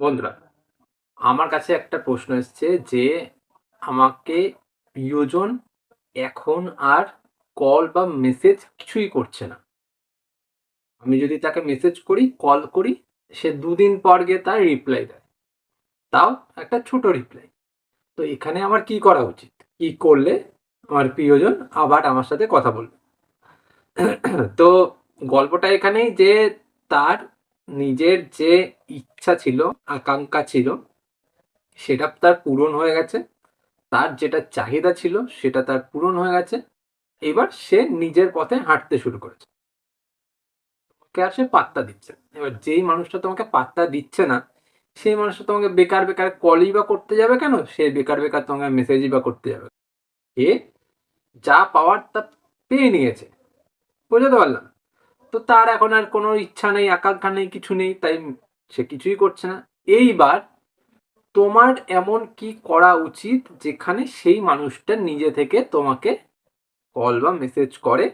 বন্ধুরা, আমার কাছে একটা প্রশ্ন এসছে যে আমাকে প্রিয়জন এখন আর কল বা মেসেজ কিছুই করছে না। আমি যদি তাকে মেসেজ করি, কল করি, সে দুদিন পর গিয়ে তার রিপ্লাই দেয়। তাও একটা ছোট রিপ্লাই। তো এখানে আমার কি করা উচিত? কি করলে আমার প্রিয়জন আবার আমার সাথে কথা বলবে? তো গল্পটা এখানেই যে তার নিজের যে ইচ্ছা ছিল, আকাঙ্ক্ষা ছিল, সেটা তার পূরণ হয়ে গেছে। তার যেটা চাহিদা ছিল, সেটা তার পূরণ হয়ে গেছে। এবার সে নিজের পথে হাঁটতে শুরু করেছে। তোমাকে আর সে পাত্তা দিচ্ছে এবার যেই মানুষটা তোমাকে পাত্তা দিচ্ছে না, সেই মানুষটা তোমাকে বেকার বেকার কলই বা করতে যাবে কেন? সে বেকার বেকার তোমাকে মেসেজই বা করতে যাবে। এ যা পাওয়ার তা পেয়ে নিয়েছে। বুঝতে পারলাম তো তার এখন আর কোনো ইচ্ছা নেই, আকাঙ্ক্ষা নেই, কিছু নেই, তাই সে কিছুই করছে না। এইবার তোমার এমন কি করা উচিত যেখানে সেই মানুষটা নিজে থেকে তোমাকে কল বা মেসেজ করে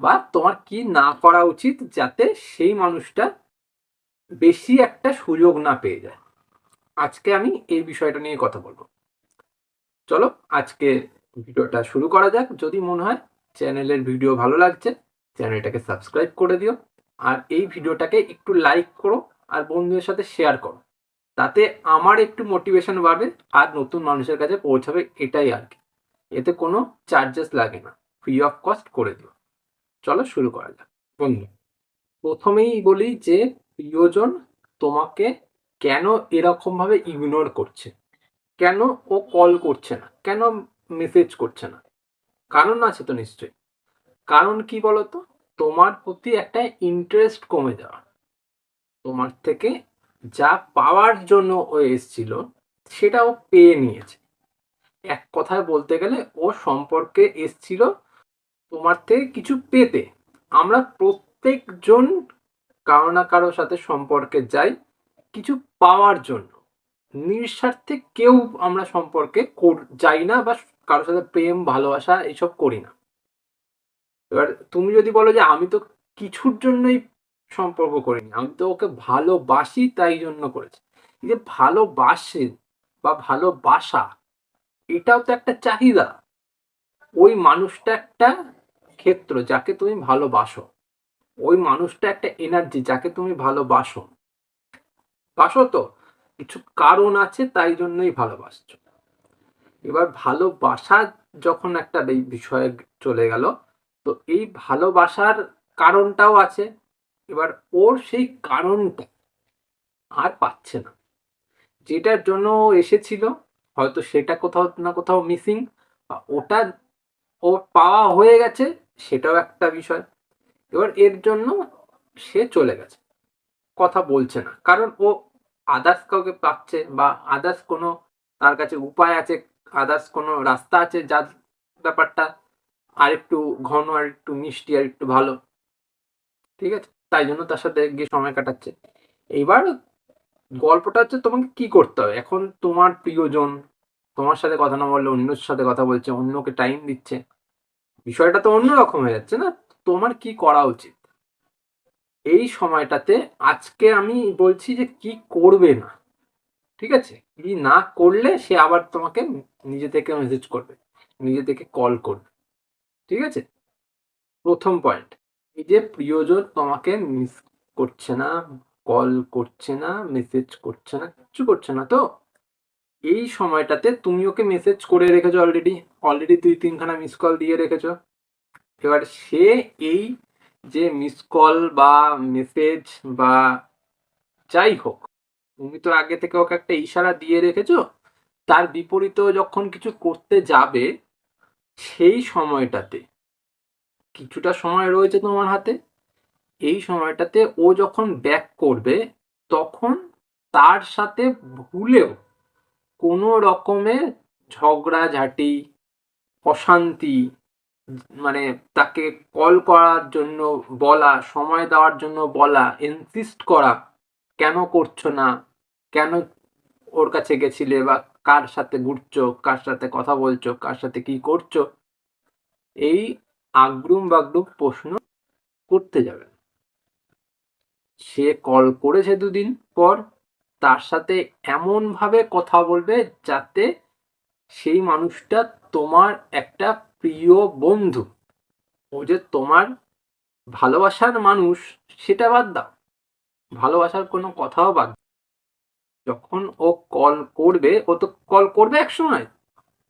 বা তোমার কি না করা উচিত যাতে সেই মানুষটা বেশি একটা সুযোগ না পেয়ে যায়? আজকে আমি এই বিষয়টা নিয়ে কথা বলব। চলো আজকে ভিডিওটা শুরু করা যাক। যদি মনে হয় চ্যানেলের ভিডিও ভালো লাগছে চ্যানেলটাকে সাবস্ক্রাইব করে দিও আর এই ভিডিওটাকে একটু লাইক করো আর বন্ধুদের সাথে শেয়ার করো। তাতে আমার একটু মোটিভেশন বাড়বে আর নতুন মানুষের কাছে পৌঁছাবে এটাই আর কি। এতে কোনো চার্জেস লাগে না ফ্রি অফ কস্ট করে দিও। চলো শুরু করা যাক। বন্ধু, প্রথমেই বলি যে প্রিয়জন তোমাকে কেন এরকমভাবে ইগনোর করছে? কেন ও কল করছে না? কেন মেসেজ করছে না? কারণ আছে তো নিশ্চয়ই। কারণ কি বলতো? তোমার প্রতি একটা ইন্টারেস্ট কমে যাওয়া। তোমার থেকে যা পাওয়ার জন্য ও এসছিল সেটা ও পেয়ে নিয়েছে। এক কথায় বলতে গেলে, ও সম্পর্কে এসছিল তোমার থেকে কিছু পেতে। আমরা প্রত্যেকজন কারও না কারোর সাথে সম্পর্কে যাই কিছু পাওয়ার জন্য। নিঃস্বার্থে কেউ আমরা সম্পর্কে যাই না বা কারোর সাথে প্রেম, ভালোবাসা, এসব করি না। এবার তুমি যদি বলো যে আমি তো কিছুর জন্যই সম্পর্ক করিনি, আমি তো ওকে ভালোবাসি তাই জন্য করেছি। যে ভালোবাসে বা ভালোবাসা, এটাও তো একটা চাহিদা। ওই মানুষটা একটা ক্ষেত্র যাকে তুমি ভালোবাসো। ওই মানুষটা একটা এনার্জি যাকে তুমি ভালোবাসো। বাসো তো, কিছু কারণ আছে তাই জন্যই ভালোবাসছো। এবার ভালোবাসা যখন একটা বিষয়ে চলে গেল তো এই ভালোবাসার কারণটাও আছে, এবার ওর সেই কারণটা আর পাচ্ছে না। যেটার জন্য এসেছিল, হয়তো সেটা কোথাও না কোথাও মিসিং বা ওটা ও পাওয়া হয়ে গেছে, সেটাও একটা বিষয়। এবার এর জন্য সে চলে গেছে। কথা বলছে না। কারণ ও আদার্স কাউকে পাচ্ছে, বা আদার্স কোনো তার কাছে উপায় আছে আদার্স কোনো রাস্তা আছে, যার ব্যাপারটা আর একটু ঘন আর একটু মিষ্টি আর একটু ভালো। ঠিক আছে? তাই জন্য তার সাথে গিয়ে সময় কাটাচ্ছে। এইবার গল্পটা হচ্ছে তোমাকে কি করতে হবে? এখন তোমার প্রিয়জন তোমার সাথে কথা না বললে অন্যর সাথে কথা বলছে, অন্যকে টাইম দিচ্ছে। বিষয়টা তো অন্যরকম হয়ে যাচ্ছে না? তোমার কি করা উচিত? এই সময়টাতে আজকে আমি বলছি যে কি করবে না? ঠিক আছে? কি না করলে সে আবার তোমাকে নিজে থেকে মেসেজ করবে, নিজে থেকে কল করবে। ঠিক আছে? প্রথম পয়েন্ট এই যে প্রিয়জন তোমাকে মিস করছে না কল করছে না মেসেজ করছে না কিচ্ছু করছে না তো? এই সময়টাতে তুমি ওকে মেসেজ করে রেখেছো অলরেডি অলরেডি দুই তিনখানা মিস কল দিয়ে রেখেছো। এবার সে এই যে মিস কল বা মেসেজ বা যাই হোক, তুমি তো আগে থেকে ওকে একটা ইশারা দিয়ে রেখেছো, তার বিপরীতেও যখন কিছু করতে যাবে সেই সময়টাতে, কিছুটা সময় রয়েছে তোমার হাতে, এই সময়টাতে ও যখন ব্যাক করবে, তখন তার সাথে ভুলেও কোনো রকমের ঝগড়াঝাটি, অশান্তি মানে তাকে কল করার জন্য বলা, সময় দেওয়ার জন্য বলা ইনসিস্ট করা, কেন করছ না, কেন ওর কাছে গেছিলে বা কার সাথে ঘুরছো, কার সাথে কথা বলছো, কার সাথে কি করছ, এই আগ্রুম বাগডুম প্রশ্ন করতে যাবে সে কল করেছে দুদিন পর, তার সাথে এমনভাবে কথা বলবে যাতে সেই মানুষটা তোমার একটা প্রিয় বন্ধু, ও যে তোমার ভালোবাসার মানুষ, সেটা বাদ দাও ভালোবাসার কোনো কথাও বাদ। যখন ও কল করবে, ও তো কল করবে এক সময়।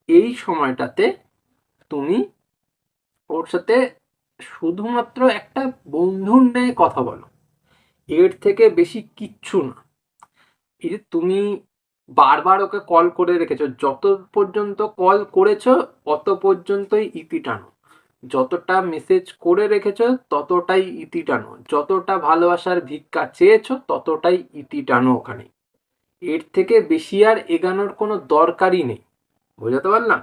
এই সময়টাতে তুমি ওর সাথে শুধুমাত্র একটা বন্ধুর ন্যায় কথা বলো। এর থেকে বেশি কিচ্ছু না। এই যে তুমি বারবার ওকে কল করে রেখেছো, যত পর্যন্ত কল করেছ, অত পর্যন্তই ইতি টানো। যতটা মেসেজ করে রেখেছো, ততটাই ইতি টানো। যতটা ভালোবাসার ভিক্ষা চেয়েছো, ততটাই ইতি টানো ওখানে। এর থেকে বেশি আর এগানোর কোনো দরকারই নেই। বোঝাতে পারলাম?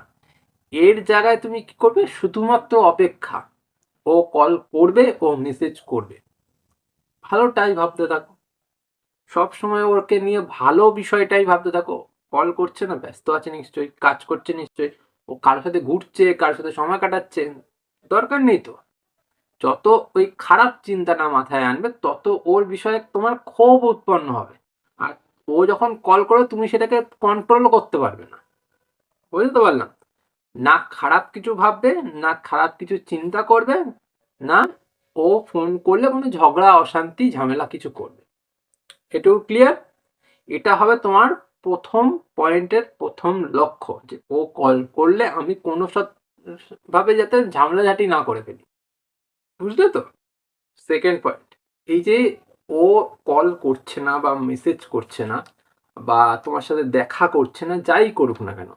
এর জায়গায় তুমি কি করবে? শুধুমাত্র অপেক্ষা। ও কল করবে, ও মেসেজ করবে। ভালোটাই ভাবতে থাকো। সব সময় ওকে নিয়ে ভালো বিষয়টাই ভাবতে থাকো। কল করছে না, ব্যস্ত আছে নিশ্চয়ই, কাজ করছে নিশ্চয়ই। ও কারোর সাথে ঘুরছে, কারোর সাথে সময় কাটাচ্ছে, দরকার নেই তো। যত ওই খারাপ চিন্তাটা মাথায় আনবে, তত ওর বিষয়ে তোমার ক্ষোভ উৎপন্ন হবে। ও যখন কল করে তুমি সেটাকে কন্ট্রোল করতে পারবে না। বুঝতে পারলাম? না খারাপ কিছু ভাববে, না খারাপ কিছু চিন্তা করবে, না ও ফোন করলে কোনো ঝগড়া, অশান্তি, ঝামেলা কিছু করবে। এটুকু ক্লিয়ার এটা হবে তোমার প্রথম পয়েন্টের প্রথম লক্ষ্য যে ও কল করলে আমি কোনো ভাবে যাতে ঝামেলাঝাটি না করে ফেলি। বুঝলে তো? সেকেন্ড পয়েন্ট এই যে ও কল করছে না বা মেসেজ করছে না বা তোমার সাথে দেখা করছে না, যাই করুক না কেন,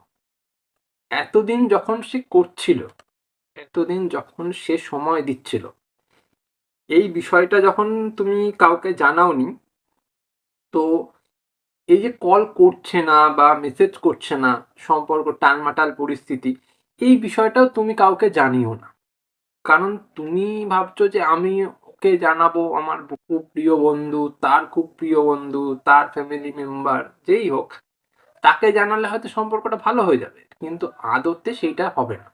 এতদিন যখন সে করছিল, এতদিন যখন সে সময় দিচ্ছিল, এই বিষয়টা যখন তুমি কাউকে জানাওনি, তো এই যে কল করছে না বা মেসেজ করছে না, সম্পর্ক টালমাটাল পরিস্থিতি, এই বিষয়টাও তুমি কাউকে জানিও না। কারণ তুমি ভাবছ যে আমি ওকে জানাব আমার খুব প্রিয় বন্ধু, তার খুব প্রিয় বন্ধু, তার ফ্যামিলি মেম্বার যেই হোক। তাকে জানালে হয়তো সম্পর্কটা ভালো হয়ে যাবে, কিন্তু আদতে সেইটা হবে না।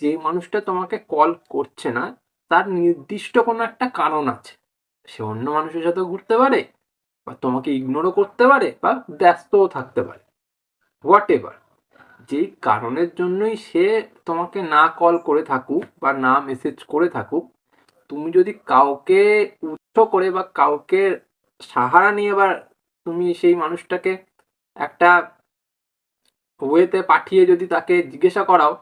যে মানুষটা তোমাকে কল করছে না, তার নির্দিষ্ট কোনো একটা কারণ আছে। সে অন্য মানুষের সাথে ঘুরতে পারে, বা তোমাকে ইগনোরও করতে পারে, বা ব্যস্তও থাকতে পারে। হোয়াট এভার যেই কারণের জন্যই সে তোমাকে না কল করে থাকুক, বা না মেসেজ করে থাকুক তুমি যদি কাউকে উৎস করে বা কাউকে সাহারা নিয়ে বা তুমি সেই মানুষটাকে একটা ওয়েতে পাঠিয়ে যদি তাকে জিজ্ঞাসা করাও,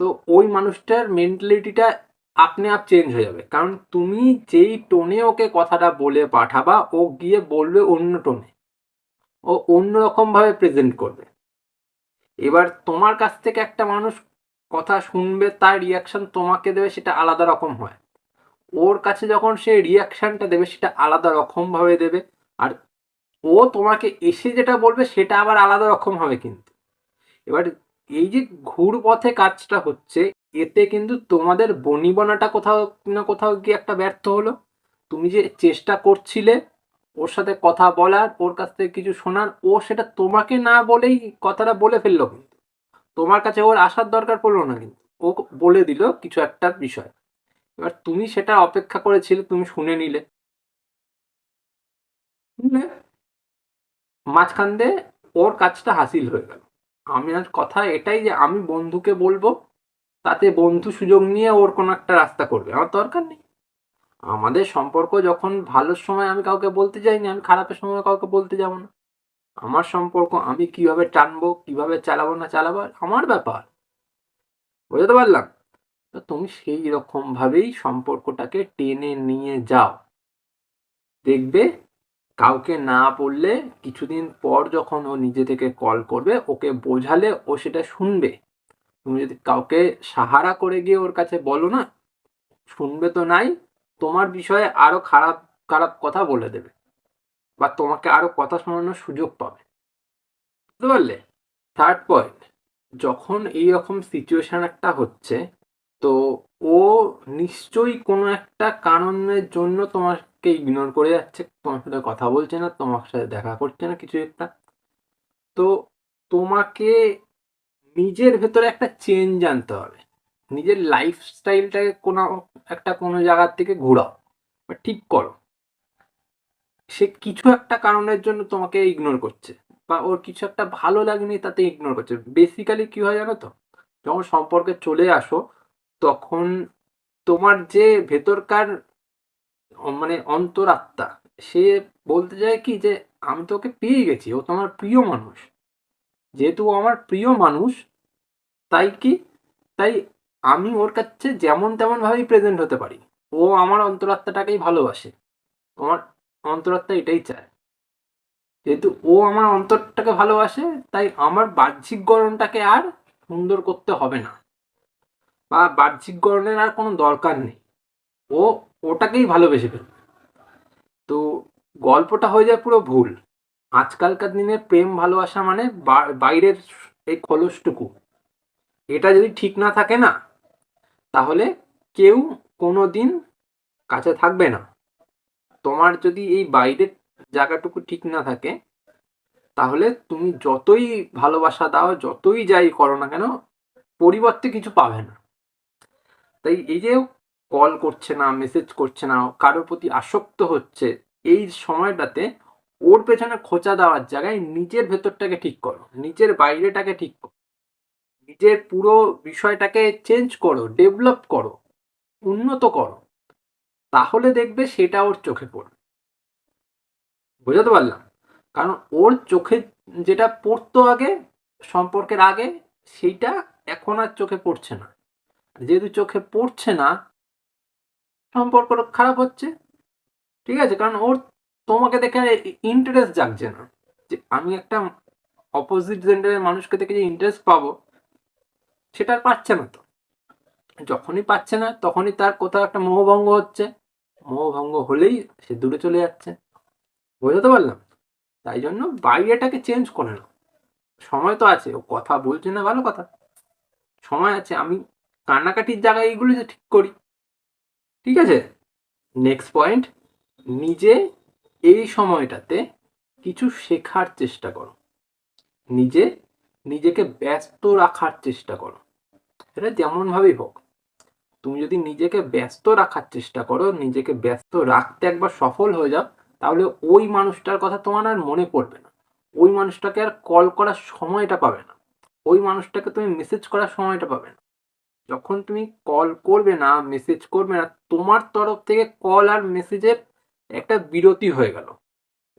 তো ওই মানুষটার মেন্টালিটিটা আপনি আপ চেঞ্জ হয়ে যাবে। কারণ তুমি যেই টোনে ওকে কথাটা বলে পাঠাবা, ও গিয়ে বলবে অন্য টোনে ও অন্য রকম ভাবে প্রেজেন্ট করবে। এবার তোমার কাছ থেকে একটা মানুষ কথা শুনবে, তার রিয়াকশন তোমাকে দেবে, সেটা আলাদা রকম হয়। ওর কাছে যখন সে রিয়াকশনটা দেবে, সেটা আলাদা রকমভাবে দেবে। আর ও তোমাকে এসে যেটা বলবে, সেটা আবার আলাদা রকম হবে কিন্তু। এবার এই যে ঘুর পথে কাজটা হচ্ছে, এতে কিন্তু তোমাদের বনিবনাটা কোথাও না কোথাও গিয়ে একটা ব্যর্থ হলো। তুমি যে চেষ্টা করছিলে ওর সাথে কথা বলার, ওর কাছ থেকে কিছু শোনার, ও সেটা তোমাকে না বলেই কথাটা বলে ফেলল কিন্তু। তোমার কাছে ওর আসার দরকার পড়ল না কিন্তু। ও বলে দিল কিছু একটা বিষয়। এবার তুমি সেটা অপেক্ষা করেছিলে, তুমি শুনে নিলে। মাঝখান দিয়ে ওর কাজটা হাসিল হয়ে গেল। আমি আর কথা এটাই যে আমি বন্ধুকে বলব, তাতে বন্ধু সুযোগ নিয়ে ওর কোনো একটা রাস্তা করবে, আমার দরকার নেই। আমাদের সম্পর্ক যখন ভালোর সময় আমি কাউকে বলতে যাইনি, আমি খারাপের সময় কাউকে বলতে যাব না। আমার সম্পর্ক আমি কীভাবে টানবো, কীভাবে চালাবো না চালাবো আমার ব্যাপার। বুঝতে পারলাম? তো তুমি সেই রকমভাবেই সম্পর্কটাকে টেনে নিয়ে যাও। দেখবে কাউকে না বললে কিছুদিন পর যখন ও নিজে থেকে কল করবে, ওকে বোঝালে ও সেটা শুনবে। তুমি যদি কাউকে সাহারা করে গিয়ে ওর কাছে বলো না, শুনবে তো নাই, তোমার বিষয়ে আরও খারাপ খারাপ কথা বলে দেবে বা তোমাকে আরও কথা শোনানোর সুযোগ পাবে। বুঝতে পারলে? থার্ড পয়েন্ট যখন এই রকম সিচুয়েশন একটা হচ্ছে তো ও নিশ্চয়ই কোনো একটা কারণের জন্য তোমাকে ইগনোর করে যাচ্ছে। তোমার সাথে কথা বলছে না, তোমার সাথে দেখা করছে না কিছু একটা। তো তোমাকে নিজের ভেতরে একটা চেঞ্জ আনতে হবে। নিজের লাইফস্টাইলটাকে কোনো একটা কোনো জায়গার থেকে ঘোরাও, বা ঠিক করো। সে কিছু একটা কারণের জন্য তোমাকে ইগনোর করছে, বা ওর কিছু একটা ভালো লাগেনি তাতে ইগনোর করছে। বেসিক্যালি কি হয় জানো তো? যখন সম্পর্কে চলে আসো তখন তোমার যে ভেতরকার মানে অন্তরাত্মা সে বলতে চায় কি যে, আমি তো ওকে পেয়ে গেছি, ও তো আমার প্রিয় মানুষ। যেহেতু আমার প্রিয় মানুষ, তাই কি? তাই আমি ওর কাছে যেমন তেমন ভাবেই প্রেজেন্ট হতে পারি। ও আমার অন্তরাত্মাটাকেই ভালোবাসে। তোমার অন্তরাত্মা এটাই চায়। যেহেতু ও আমার অন্তরটাকে ভালোবাসে, তাই আমার বাহ্যিক গড়নটাকে আর সুন্দর করতে হবে না। বা বাহ্যিক গড়নের আর কোনো দরকার নেই। ও ওটাকেই ভালোবেসে ফেলবে। তো গল্পটা হয়ে যায় পুরো ভুল। আজকালকার দিনে প্রেম ভালোবাসা মানে বাইরের এই খোলসটুকু। এটা যদি ঠিক না থাকে না, তাহলে কেউ কোনো দিন কাছে থাকবে না। তোমার যদি এই বাইরের জায়গাটুকু ঠিক না থাকে, তাহলে তুমি যতই ভালোবাসা দাও, যতই যাই করো না কেন, পরিবর্তে কিছু পাবে না। তাই এই যে কল করছে না মেসেজ করছে না, কারোর প্রতি আসক্ত হচ্ছে, এই সময়টাতে ওর পেছনে খোঁচা দেওয়ার জায়গায় নিজের ভেতরটাকে ঠিক করো, নিজের বাইরেটাকে ঠিক করো, নিজের পুরো বিষয়টাকে চেঞ্জ করো ডেভেলপ করো, উন্নত করো, তাহলে দেখবে সেটা ওর চোখে পড়বে। বোঝাতে পারলাম? কারণ ওর চোখে যেটা পড়তো আগে, সম্পর্কের আগে, সেইটা এখন আর চোখে পড়ছে না। যেহেতু চোখে পড়ছে না সম্পর্ক খারাপ হচ্ছে, ঠিক আছে? কারণ ওর তোমাকে দেখে ইন্টারেস্ট জাগছে না। যে আমি একটা অপোজিট জেন্ডারের মানুষকে দেখে যে ইন্টারেস্ট পাবো, সেটা আর পাচ্ছে না তো। যখনই পাচ্ছে না, তখনই তার কোথাও একটা মোহভঙ্গ হচ্ছে। মোহভঙ্গ হলেই সে দূরে চলে যাচ্ছে। বোঝাতে পারলাম? তাই জন্য বাইরেটাকে চেঞ্জ করে না সময় তো আছে, ও কথা বলছে না ভালো কথা। সময় আছে, আমি কান্নাকাটির জায়গায় এইগুলো যে ঠিক করি। ঠিক আছে? নেক্সট পয়েন্ট নিজে এই সময়টাতে কিছু শেখার চেষ্টা করো। নিজে নিজেকে ব্যস্ত রাখার চেষ্টা করো। এটা যেমনভাবেই হোক, তুমি যদি নিজেকে ব্যস্ত রাখার চেষ্টা করো, নিজেকে ব্যস্ত রাখতে একবার সফল হয়ে যাও, তাহলে ওই মানুষটার কথা তোমার আর মনে পড়বে না। ওই মানুষটাকে আর কল করার সময়টা পাবে না। ওই মানুষটাকে তুমি মেসেজ করার সময়টা পাবে না। যখন তুমি কল করবে না মেসেজ করবে না, তোমার তরফ থেকে কল আর মেসেজের একটা বিরতি হয়ে গেল।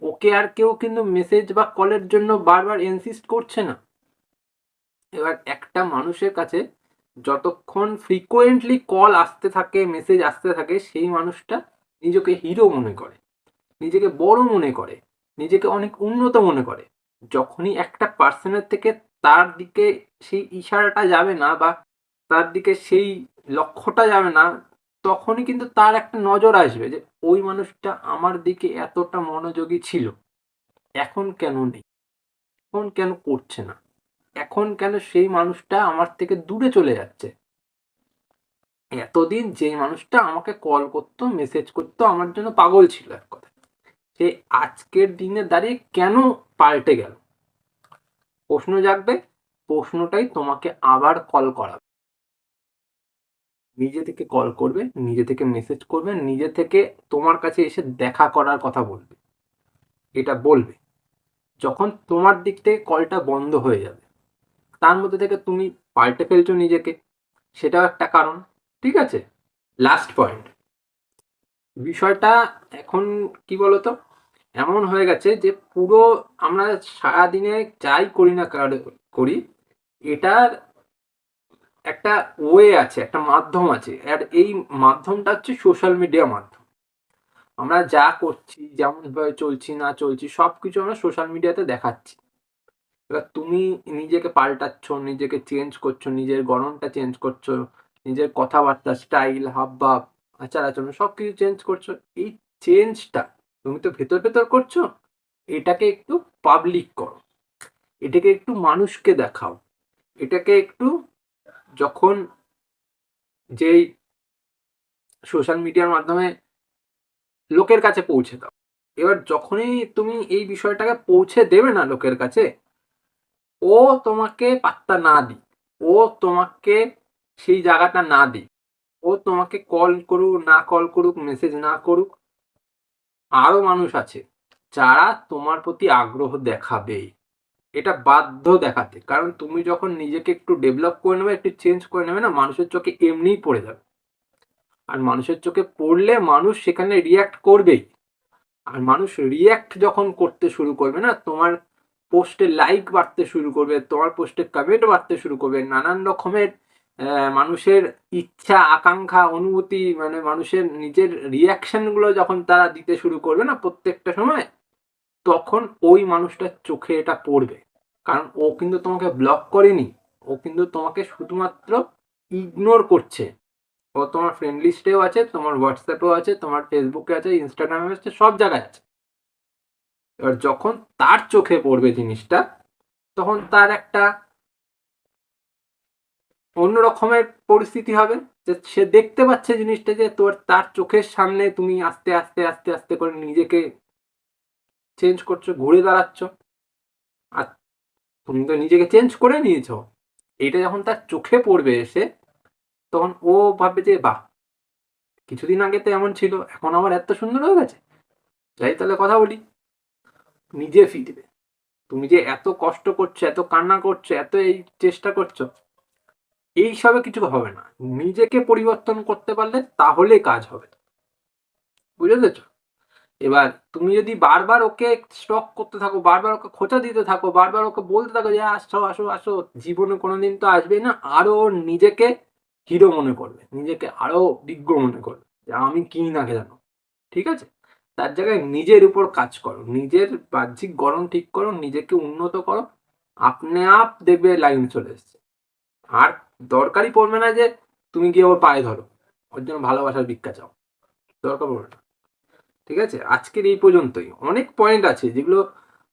ওকে আর কেউ কিন্তু মেসেজ বা কলের জন্য বারবার ইনসিস্ট করছে না। এবার একটা মানুষের কাছে যতক্ষণ ফ্রিকোয়েন্টলি কল আসতে থাকে মেসেজ আসতে থাকে, সেই মানুষটা নিজেকে হিরো মনে করে, নিজেকে বড় মনে করে, নিজেকে অনেক উন্নত মনে করে। যখনই একটা পার্সনের থেকে তার দিকে সেই ইশারাটা যাবে না বা তার দিকে সেই লক্ষ্যটা যাবে না, তখনই কিন্তু তার একটা নজর আসবে যে ওই মানুষটা আমার দিকে এতটা মনোযোগী ছিল। এখন কেন নেই? এখন কেন করছে না? এখন কেন সেই মানুষটা আমার থেকে দূরে চলে যাচ্ছে? এতদিন যে মানুষটা আমাকে কল করতো, মেসেজ করতো, আমার জন্য পাগল ছিল এক কথা সে আজকের দিনে দাঁড়িয়ে কেন পাল্টে গেল? প্রশ্ন জাগবে, প্রশ্নটাই তোমাকে আবার কল করাবে। নিজে থেকে কল করবে, নিজে থেকে মেসেজ করবে, নিজে থেকে তোমার কাছে এসে দেখা করার কথা বলবে। এটা বলবে। যখন তোমার দিক থেকে কলটা বন্ধ হয়ে যাবে, তার মধ্যে থেকে তুমি পাল্টে ফেলছো নিজেকে। সেটাও একটা কারণ, ঠিক আছে? লাস্ট পয়েন্ট বিষয়টা এখন কি বলতো? এমন হয়ে গেছে যে পুরো আমরা সারাদিনে যাই করি না কার- এটার একটা ওয়ে আছে, একটা মাধ্যম আছে। আর এই মাধ্যমটা হচ্ছে সোশ্যাল মিডিয়া মাধ্যম। আমরা যা করছি, যেমন ভাবে চলছি, না চলছি সব কিছু আমরা সোশ্যাল মিডিয়াতে দেখাচ্ছি। এবার তুমি নিজেকে পাল্টাচ্ছ, নিজেকে চেঞ্জ করছ, নিজের গরমটা চেঞ্জ করছ, নিজের কথাবার্তা স্টাইল হাবভাব আচার আচরণ সব কিছু চেঞ্জ করছ। এই চেঞ্জটা তুমি তো ভেতর ভেতর করছ, এটাকে একটু পাবলিক করো। এটাকে একটু মানুষকে দেখাও। এটাকে একটু যখন যেই সোশ্যাল মিডিয়ার মাধ্যমে লোকের কাছে পৌঁছে দাও, এবার যখনই তুমি এই বিষয়টাকে পৌঁছে দেবে না লোকের কাছে, ও তোমাকে পাত্তা না দিক, ও তোমাকে সেই জায়গাটা না দিক, ও তোমাকে কল করুক, না কল করুক মেসেজ না করুক আরও মানুষ আছে যারা তোমার প্রতি আগ্রহ দেখাবে এটা বাধ্য দেখাতে। কারণ তুমি যখন নিজেকে একটু ডেভেলপ করে নেবে, একটু চেঞ্জ করে নেবে না, মানুষের চোখে এমনিই পড়ে যাবে। আর মানুষের চোখে পড়লে মানুষ সেখানে রিয়াক্ট করবেই। আর মানুষ রিয়াক্ট যখন করতে শুরু করবে না, তোমার পোস্টে লাইক বাড়তে শুরু করবে, তোমার পোস্টে কমেন্ট বাড়তে শুরু করবে, নানান রকমের মানুষের ইচ্ছা, আকাঙ্ক্ষা, অনুভূতি মানে মানুষের নিজের রিয়াকশনগুলো যখন তারা দিতে শুরু করবে না প্রত্যেকটা সময় তখন ওই মানুষটার চোখে এটা পড়বে। কারণ ও কিন্তু তোমাকে ব্লক করেনি। ও কিন্তু তোমাকে শুধুমাত্র ইগনোর করছে। ও তোমার ফ্রেন্ড লিস্টেও আছে, তোমার হোয়াটসঅ্যাপেও আছে, তোমার ফেসবুকে আছে ইনস্টাগ্রামে আছে, সব জায়গায় আছে। এবার যখন তার চোখে পড়বে জিনিসটা, তখন তার একটা অন্য রকমের পরিস্থিতি হবে। যে সে দেখতে পাচ্ছে জিনিসটা যে তোর, তার চোখের সামনে তুমি আস্তে আস্তে আস্তে আস্তে করে নিজেকে চেঞ্জ করছ, ঘুরে দাঁড়াচ্ছ। আর তুমি তো নিজেকে চেঞ্জ করে নিয়েছ। এটা যখন তার চোখে পড়বে এসে, তখন ও ভাববে যে, বাহ, কিছুদিন আগে তো এমন ছিল, এখন আমার এত সুন্দর হয়ে গেছে। যাই তাহলে কথা বলি। নিজে ফিরবে। তুমি যে এত কষ্ট করছ, এত কান্না করছ, এত এই চেষ্টা করছ, এইসবে কিছু হবে না। নিজেকে পরিবর্তন করতে পারলে তাহলে কাজ হবে। বুঝে পেরেছ? এবার তুমি যদি বারবার ওকে স্টক করতে থাকো, বারবার ওকে খোঁচা দিতে থাকো, বারবার ওকে বলতে থাকো যে আসো আসো আসো, জীবনে কোনোদিন তো আসবেই না, আরও নিজেকে হিরো মনে করবে, নিজেকে আরও বিজ্ঞ মনে করবে, যে, আমি কি না জানো? ঠিক আছে? তার জায়গায় নিজের উপর কাজ করো, নিজের বাহ্যিক গরম ঠিক করো, নিজেকে উন্নত করো, আপনি আপ দেখবে লাইন চলে এসছে। আর দরকারই পড়বে না যে, তুমি গিয়ে ওর পায়ে ধরো, ওর জন্য ভালোবাসার ভিক্ষা চাও। দরকার পড়বে না। ঠিক আছে? আজকের এই পর্যন্তই। অনেক পয়েন্ট আছে যেগুলো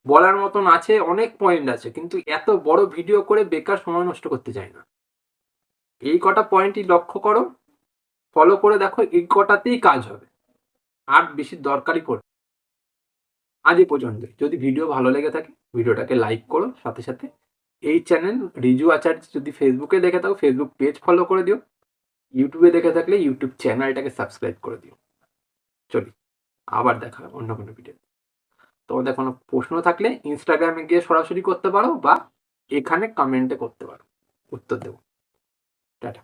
বলার মতন আছে, অনেক পয়েন্ট আছে, কিন্তু এত বড় ভিডিও করে বেকার সময় নষ্ট করতে চাই না। এই কটা পয়েন্টই লক্ষ্য করো ফলো করে দেখো, এই কটাতেই কাজ হবে। আর বেশি দরকারই পড়বে আজ এই পর্যন্তই। যদি ভিডিও ভালো লেগে থাকে ভিডিওটাকে লাইক করো। সাথে সাথে এই চ্যানেল রিজু আচার্য যদি ফেসবুকে দেখে থাকো ফেসবুক পেজ ফলো করে দিও। ইউটিউবে দেখে থাকলে ইউটিউব চ্যানেলটাকে সাবস্ক্রাইব করে দিও। চলি। আবার দেখা হবে অন্য কোনো ভিডিও তোমাদের কোনো প্রশ্ন থাকলে ইনস্টাগ্রামে গিয়ে সরাসরি করতে পারো বা এখানে কমেন্টে করতে পারো। উত্তর দেবো। টাটা।